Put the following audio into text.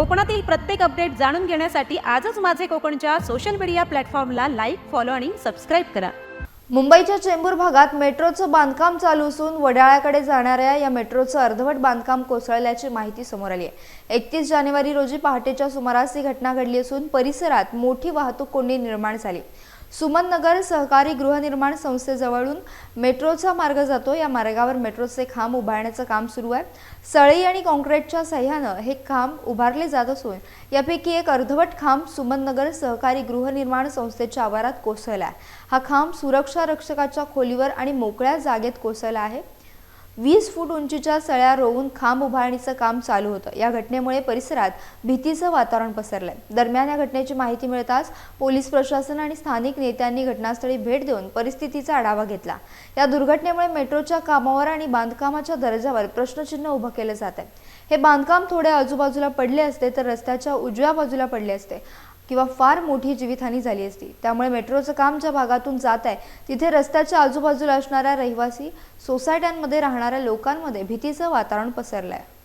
कोकणातील प्रत्येक अपडेट जाणून घेण्यासाठी आजच माझे कोकणच्या सोशल मीडिया प्लॅटफॉर्मला लाईक फॉलो आणि सबस्क्राईब करा. मुंबईच्या चेंबूर भागात मेट्रोचं बांधकाम चालू असून वडाळ्याकडे जाणाऱ्या या मेट्रोचं अर्धवट बांधकाम कोसळल्याची माहिती समोर आली आहे. एकतीस जानेवारी रोजी पहाटेच्या सुमारास ही घटना घडली असून परिसरात मोठी वाहतूक कोंडी निर्माण झाली. सुमननगर सहकारी गृहनिर्माण संस्थेजवळून मेट्रोचा मार्ग जातो. या मार्गावर मेट्रोचे खांब उभारण्याचं काम सुरू आहे. सळी आणि कॉन्क्रीटच्या सह्यानं हे खांब उभारले जात असून यापैकी एक अर्धवट खांब सुमननगर सहकारी गृहनिर्माण संस्थेच्या आवारात कोसळला आहे. हा खांब सुरक्षा रक्षकाच्या खोलीवर आणि मोकळ्या जागेत कोसळला आहे. वीस फूट उंचीच्या सळ्या रोवून खांब उभारणीचं काम चालू होतं. या घटनेमुळे परिसरात भीतीचं वातावरण पसरलंय. दरम्यान या घटनेची माहिती मिळताच पोलीस प्रशासन आणि स्थानिक नेत्यांनी घटनास्थळी भेट देऊन परिस्थितीचा आढावा घेतला. या दुर्घटनेमुळे मेट्रोच्या कामावर आणि बांधकामाच्या दर्जावर प्रश्नचिन्ह उभं केलं जात आहे हे बांधकाम थोड्या आजूबाजूला पडले असते तर रस्त्याच्या उजव्या बाजूला पडले असते. किंवा फार मोठी जीवितहानी झाली असती. त्यामुळे मेट्रोचं काम ज्या भागातून जात आहे तिथे रस्त्याच्या आजूबाजूला असणाऱ्या रहिवासी सोसायट्यांमध्ये राहणाऱ्या लोकांमध्ये भीतीचं वातावरण पसरलं आहे